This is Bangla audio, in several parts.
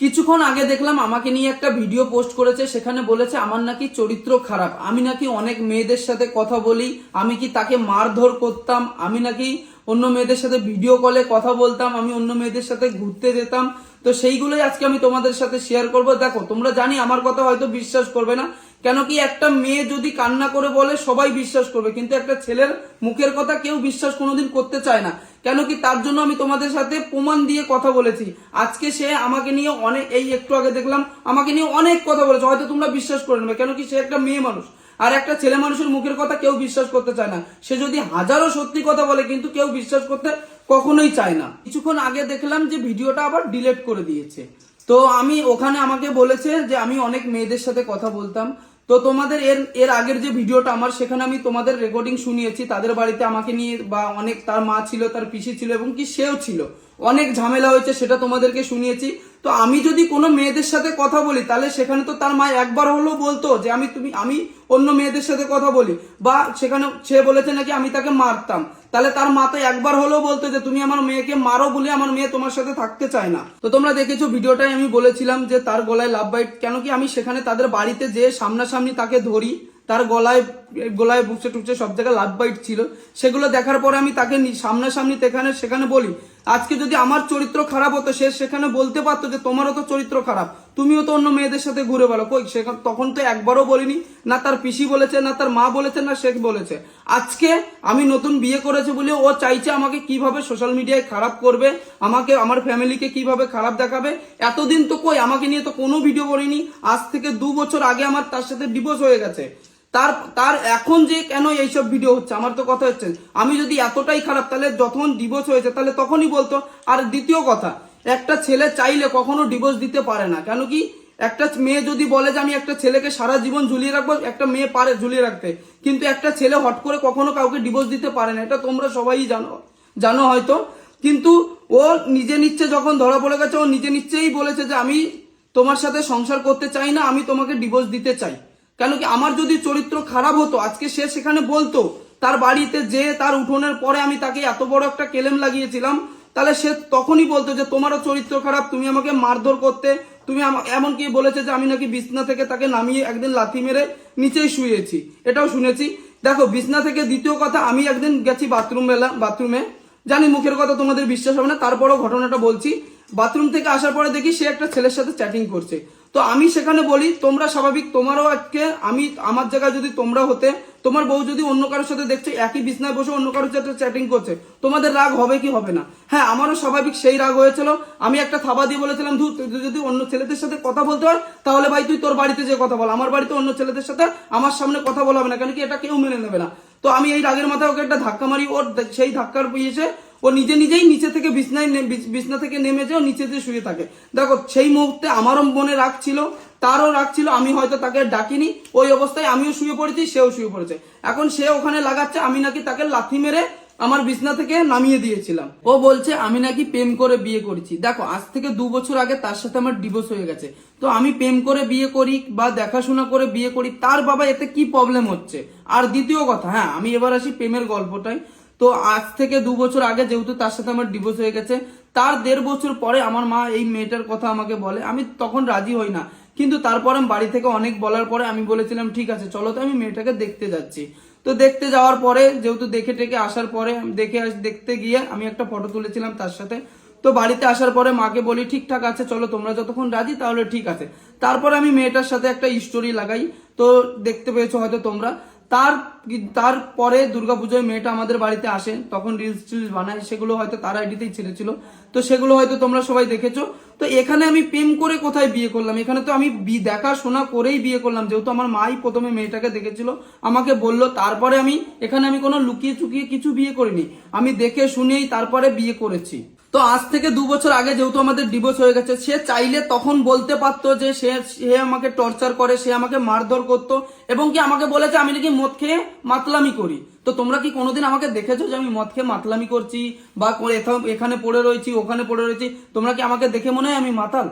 কিছুক্ষণ আগে দেখলাম আমাকে নিয়ে একটা ভিডিও পোস্ট করেছে, সেখানে বলেছে, আমার নাকি চরিত্র খারাপ। আমি নাকি অনেক মেয়েদের সাথে কথা বলি, আমি কি তাকে মারধর করতাম? আমি নাকি অন্য মেয়েদের সাথে ভিডিও কলে কথা বলতাম, আমি অন্য মেয়েদের সাথে ঘুরতে যেতাম? তো সেইগুলোই আজকে আমি তোমাদের সাথে শেয়ার করব। দেখো, তোমরা জানি আমার কথা হয়তো বিশ্বাস করবে না, কেন কি একটা মেয়ে যদি কান্না করে বলে, সবাই বিশ্বাস করবে, কিন্তু একটা ছেলের মুখের কথা কেউ বিশ্বাস কোনোদিন করতে চায় না। কেন কি তার জন্য আমি তোমাদের সাথে প্রমাণ দিয়ে কথা বলেছি। আজকে সে আমাকে নিয়ে অনেক এই একটু আগে দেখলাম, আমাকে নিয়ে অনেক কথা বলেছে। হয়তো তোমরা বিশ্বাস করে নেবে কেন কি সে একটা মেয়ে মানুষ। আর একটা ছেলে মানুষের মুখের কথা কেউ বিশ্বাস করতে চায় না। সে যদি হাজারো সত্যি কথা বলে, কিন্তু কেউ বিশ্বাস করতে কখনোই চায় না। কিছুক্ষণ আগে দেখলাম যে ভিডিওটা আবার ডিলেট করে দিয়েছে। তো আমি ওখানে আমাকে বলেছে যে আমি অনেক মেয়েদের সাথে কথা বলতাম। তো তোমাদের এর এর আগের যে ভিডিওটা আমার, সেখানে আমি তোমাদের রেকর্ডিং শুনিয়েছি। তাদের বাড়িতে আমাকে নিয়ে বা অনেক, তার মা ছিল, তার পিসি ছিল, এবং কি সেও ছিল। অনেক ঝামেলা হয়েছে, সেটা তোমাদেরকে শুনিয়েছি। তো আমি যদি কোনো মেয়েদের সাথে কথা বলি, তাহলে সেখানে তো তার মা একবার হলেও বলতো যে আমি তুমি, আমি অন্য মেয়েদের সাথে কথা বলি। বা সেখানে সে বলেছে নাকি আমি তাকে মারতাম। তাহলে তার মা তো একবার হলেও বলতো যে তুমি আমার মেয়েকে মারো বলে আমার মেয়ে তোমার সাথে থাকতে চায় না। তো তোমরা দেখেছ ভিডিওটাই আমি বলেছিলাম যে তার গলায় লাভ বাইট কেন কি আমি সেখানে তাদের বাড়িতে যে সামনাসামনি তাকে ধরি। তার গলায় গলায় বুকছে টুকছে সব জায়গায় লাভ বাইট ছিল। সেগুলো দেখার পরে আমি তাকে সামনাসামনি সেখানে সেখানে বলি আজকে যদি আমার চরিত্র খারাপ হতো, সে সেখানে বলতে পারতো যে তোমারও তো চরিত্র খারাপ, তুমিও তো অন্য মেয়েদের সাথে ঘুরে বেড়ো কই সেখানে তখন তো একবারও বলিনি, না তার পিসি বলেছে, না তার মা বলেছে, না শেখ বলেছে। আজকে আমি নতুন বিয়ে করেছে বলে ও চাইছে আমাকে কীভাবে সোশ্যাল মিডিয়ায় খারাপ করবে, আমাকে, আমার ফ্যামিলিকে কীভাবে খারাপ দেখাবে। এতদিন তো কই, আমাকে নিয়ে তো কোনো ভিডিও করিনি। আজ থেকে দু বছর আগে আমার তার সাথে ডিভোর্স হয়ে গেছে। তার তার এখন যে কেন এইসব ভিডিও হচ্ছে, আমার তো কথা হচ্ছে, আমি যদি এতটাই খারাপ, তাহলে যখন ডিভোর্স হয়েছে, তাহলে তখনই বলতো। আর দ্বিতীয় কথা, একটা ছেলে চাইলে কখনো ডিভোর্স দিতে পারে না, কেন কি? একটা মেয়ে যদি বলে যে আমি একটা ছেলেকে সারা জীবন ঝুলিয়ে রাখব, একটা মেয়ে পারে ঝুলিয়ে রাখতে। কিন্তু একটা ছেলে হট করে কখনো কাউকে ডিভোর্স দিতে পারে না, এটা তোমরা সবাই জানো জানো হয়তো। কিন্তু ও নিজে নিচ্ছে যখন ধরা পড়ে গেছে, ও নিজে নিচ্ছেই বলেছে যে আমি তোমার সাথে সংসার করতে চাই না, আমি তোমাকে ডিভোর্স দিতে চাই। কেন কি আমার যদি চরিত্র খারাপ হতো, আজকে সে সেখানে বলতো, তার বাড়িতে যে তার উঠোনের পরে আমি তাকে এত বড় একটা কেলেম লাগিয়েছিলাম, তাহলে সে তখনই বলতো যে, তোমারও চরিত্র খারাপ, তুমি আমাকে মারধর করতে, তুমি এমনকি বলেছে যে, আমি নাকি বিছনা থেকে তাকে নামিয়ে একদিন লাথি মেরে নিচেই শুয়েছি। এটাও শুনেছি। দেখো, বিছনা থেকে দ্বিতীয় কথা, আমি একদিন গেছি বাথরুম বাথরুমে। জানি মুখের কথা তোমাদের বিশ্বাস হবে না, তারপরও ঘটনাটা বলছি। বাথরুম থেকে আসার পরে দেখি সে একটা ছেলের সাথে চ্যাটিং করছে। তো আমি সেখানে বলি, তোমরা স্বাভাবিক, তোমারও আজকে আমি আমার জায়গায় যদি তোমরা হতে, তোমার বউ যদি অন্য কারোর সাথে দেখছে, একই বিছনায় বসে অন্য কারোর সাথে চ্যাটিং করছে, তোমাদের রাগ হবে কি হবে না? হ্যাঁ আমারও স্বাভাবিক সেই রাগ হয়েছিল। আমি একটা থাবা দিয়ে বলেছিলাম, ধুর, তুই যদি অন্য ছেলেদের সাথে কথা বলতে হয় তাহলে ভাই তুই তোর বাড়িতে যে কথা বল। আমার বাড়িতে অন্য ছেলেদের সাথে আমার সামনে কথা বলা হবে না, কেন কি এটা কেউ মেনে নেবে না। তো আমি এই রাগের মাথায় ওকে একটা ধাক্কা মারি, ওর সেই ধাক্কার পিছিয়ে ও নিজে নিজেই নিচে থেকে বিছনায় বিছনা থেকে নেমে যেও নিচেতে শুয়ে থাকে। দেখো, সেই মুহূর্তে আমারও মনে রাগ ছিল, তারও রাগ ছিল, আমি হয়তো তাকে ডাকিনি, ওই অবস্থায় আমিও শুয়ে পড়েছি, সেও শুয়ে পড়েছে। এখন সে ওখানে লাগাচ্ছে, আমি নাকি তাকে লাথি মেরে আমার বিছনা থেকে নামিয়ে দিয়েছিলাম। ও বলছে, আমি নাকি প্রেম করে বিয়ে করেছি। দেখো, আজ থেকে দু বছর আগে তার সাথে আমার ডিভোর্স হয়ে গেছে। তো আমি প্রেম করে বিয়ে করি বা দেখাশোনা করে বিয়ে করি, তার বাবা এতে কি প্রবলেম হচ্ছে? আর দ্বিতীয় কথা হ্যাঁ আমি এবার আসি প্রেমের গল্পটাই তো আজ থেকে দু বছর আগে যেহেতু তার সাথে আমার ডিভোর্স হয়ে গেছে, তার দেড় বছর পরে আমার মা এই মেয়েটার কথা আমাকে বলে। আমি তখন রাজি হই না। কিন্তু তারপরে আমি বাড়ি থেকে অনেক বলার পরে আমি বলেছিলাম, ঠিক আছে, চলো তো আমি মেয়েটাকে দেখতে যাচ্ছি। তো দেখতে যাওয়ার পরে, যেহেতু দেখে টেকে আসার পরে দেখে দেখতে গিয়ে আমি একটা ফটো তুলেছিলাম তার সাথে। তো বাড়িতে আসার পরে মাকে বলি, ঠিকঠাক আছে, চলো তোমরা যতক্ষণ রাজি তাহলে ঠিক আছে। তারপরে আমি মেয়েটার সাথে একটা স্টোরি লাগাই। তো দেখতে পেয়েছ হয়তো তোমরা। তার তারপরে দুর্গাপুজোয় মেয়েটা আমাদের বাড়িতে আসে, তখন রিলস টিলস বানায়, সেগুলো হয়তো তার আইডিতেই ছেড়েছিল। তো সেগুলো হয়তো তোমরা সবাই দেখেছ। তো এখানে আমি প্রেম করে কোথায় বিয়ে করলাম? এখানে তো আমি দেখাশোনা করেই বিয়ে করলাম। যেহেতু আমার মাই প্রথমে মেয়েটাকে দেখেছিল, আমাকে বলল, তারপরে আমি, এখানে আমি কোনো লুকিয়ে চুকিয়ে কিছু বিয়ে করিনি। আমি দেখে শুনেই তারপরে বিয়ে করেছি। তো আজ থেকে দু বছর আগে যেহেতু আমাদের ডিভোর্স হয়ে গেছে, সে চাইলে তখন বলতে পারতো যে সে সে আমাকে টর্চার করে, সে আমাকে মারধর করতো এবং কি আমাকে বলেছে আমি নাকি মদ খেয়ে মাতলামি করি। তো তোমরা কি কোনোদিন আমাকে দেখেছ যে আমি মদ খেয়ে মাতলামি করছি বা এখানে পড়ে রয়েছি, ওখানে পড়ে রয়েছি? তোমরা কি আমাকে দেখে মনে হয় আমি মাতাল?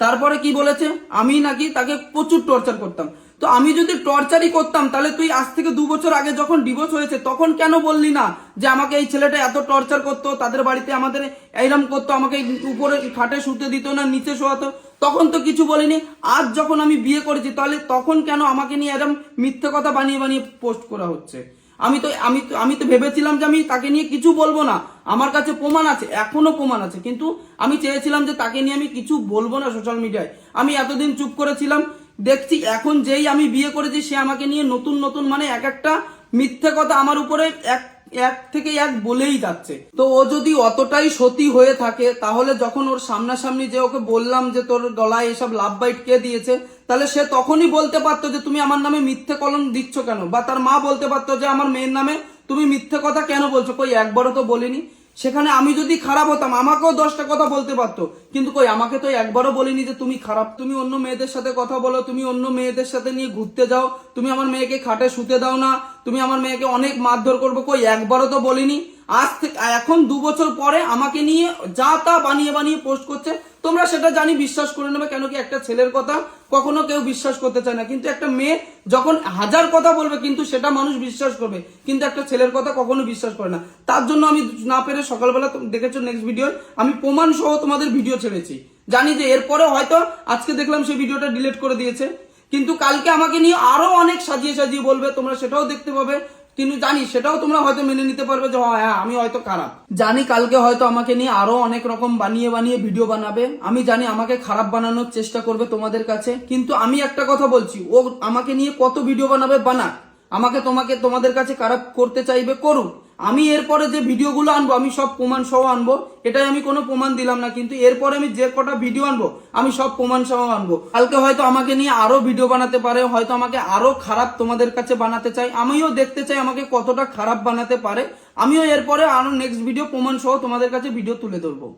তারপরে কি বলেছে? আমি নাকি তাকে প্রচুর টর্চার করতাম। তো আমি যদি টর্চারই করতাম, তাহলে তুই আজ থেকে দু বছর আগে যখন ডিভোর্স হয়েছে, তখন কেন বললি না যে আমাকে এই ছেলেটা এত টর্চার করতো, তাদের বাড়িতে আমাদের এইরকম করতো, আমাকে উপরে খাটে শুতে দিত না, নিচে শোয়াতো? তখন তো কিছু বলিনি। আজ যখন আমি বিয়ে করেছি, তাহলে তখন কেন আমাকে নিয়ে এরম মিথ্যে কথা বানিয়ে বানিয়ে পোস্ট করা হচ্ছে? আমি তো আমি তো আমি তো ভেবেছিলাম যে আমি তাকে নিয়ে কিছু বলব না। আমার কাছে প্রমাণ আছে, এখনও প্রমাণ আছে। কিন্তু আমি চেয়েছিলাম যে তাকে নিয়ে আমি কিছু বলব না সোশ্যাল মিডিয়ায়। আমি এতদিন চুপ করেছিলাম দেখছি, এখন যেই আমি বিয়ে করেছি, সে আমাকে নিয়ে নতুন নতুন মানে এক একটা মিথ্যে কথা আমার উপরে এক এক থেকে এক বলেই যাচ্ছে। তো ও যদি অতটাই সতী হয়ে থাকে, তাহলে যখন ওর সামনাসামনি যে ওকে বললাম যে তোর গলায় এসব লাভ বাইট কে দিয়েছে, তাহলে সে তখনই বলতে পারতো যে তুমি আমার নামে মিথ্যে কলম দিচ্ছ কেন? বা তার মা বলতে পারতো যে আমার মেয়ের নামে তুমি মিথ্যে কথা কেন বলছো? কই, একবারও তো বলিনি। সেখানে আমি যদি খারাপ হতাম, আমাকেও দশটা কথা বলতে পারতো। কিন্তু কই, আমাকে তো একবারও বলিনি যে তুমি খারাপ। তুমি অন্য মেয়েদের সাথে কথা বলো, তুমি অন্য মেয়েদের সাথে নিয়ে ঘুরতে যাও, তুমি আমার মেয়েকে খাটে শুতে দাও না, তুমি আমার মেয়েকে অনেক মারধর করব, কই, একবারও তো বলিনি। আজ থেকে, এখন দু বছর পরে আমাকে নিয়ে যা তা বানিয়ে বানিয়ে পোস্ট করছে তোমরা সেটা জানি, বিশ্বাস করে নেবে কেন কি একটা ছেলের কথা কখনো কেউ বিশ্বাস করতে চায় না। কিন্তু একটা মেয়ে যখন হাজার কথা বলবে, কিন্তু সেটা মানুষ বিশ্বাস করবে। কিন্তু একটা ছেলের কথা কখনো বিশ্বাস করে না। তার জন্য আমি না পেরে সকালবেলা দেখেছ নেক্সট ভিডিও আমি প্রমাণ সহ তোমাদের ভিডিও ছেড়েছি। জানি যে এরপরে হয়তো আজকে দেখলাম সেই ভিডিওটা ডিলিট করে দিয়েছে। কিন্তু কালকে আমাকে নিয়ে আরও অনেক সাজিয়ে সাজিয়ে বলবে, তোমরা সেটাও দেখতে পাবে। কিন্তু জানি, সেটাও তোমরা হয়তো মেনে নিতে পারবে যে হ্যাঁ আমি হয়তো খারাপ। জানি কালকে হয়তো আমাকে নিয়ে আরও অনেক রকম বানিয়ে বানিয়ে ভিডিও বানাবে। আমি জানি আমাকে খারাপ বানানোর চেষ্টা করবে তোমাদের কাছে। কিন্তু আমি একটা কথা বলছি, ও আমাকে নিয়ে কত ভিডিও বানাবে বানা আমাকে তোমাকে, তোমাদের কাছে খারাপ করতে চাইবে, করুক। আমি এরপরে যে ভিডিওগুলো আনব, আমি সব প্রমাণ সহ আনব, এটাই আমি কোনো প্রমাণ দিলাম না, কিন্তু এরপরে আমি যে কটা ভিডিও আনব, আমি সব প্রমাণ সহ আনব। কালকে হয়তো আমাকে নিয়ে আরও ভিডিও বানাতে পারে, হয়তো আমাকে আরও খারাপ তোমাদের কাছে বানাতে চাই, আমিও দেখতে চাই আমাকে কতটা খারাপ বানাতে পারে, আমিও এরপরে আরও নেক্সট ভিডিও প্রমাণ সহ তোমাদের কাছে ভিডিও তুলে ধরবো।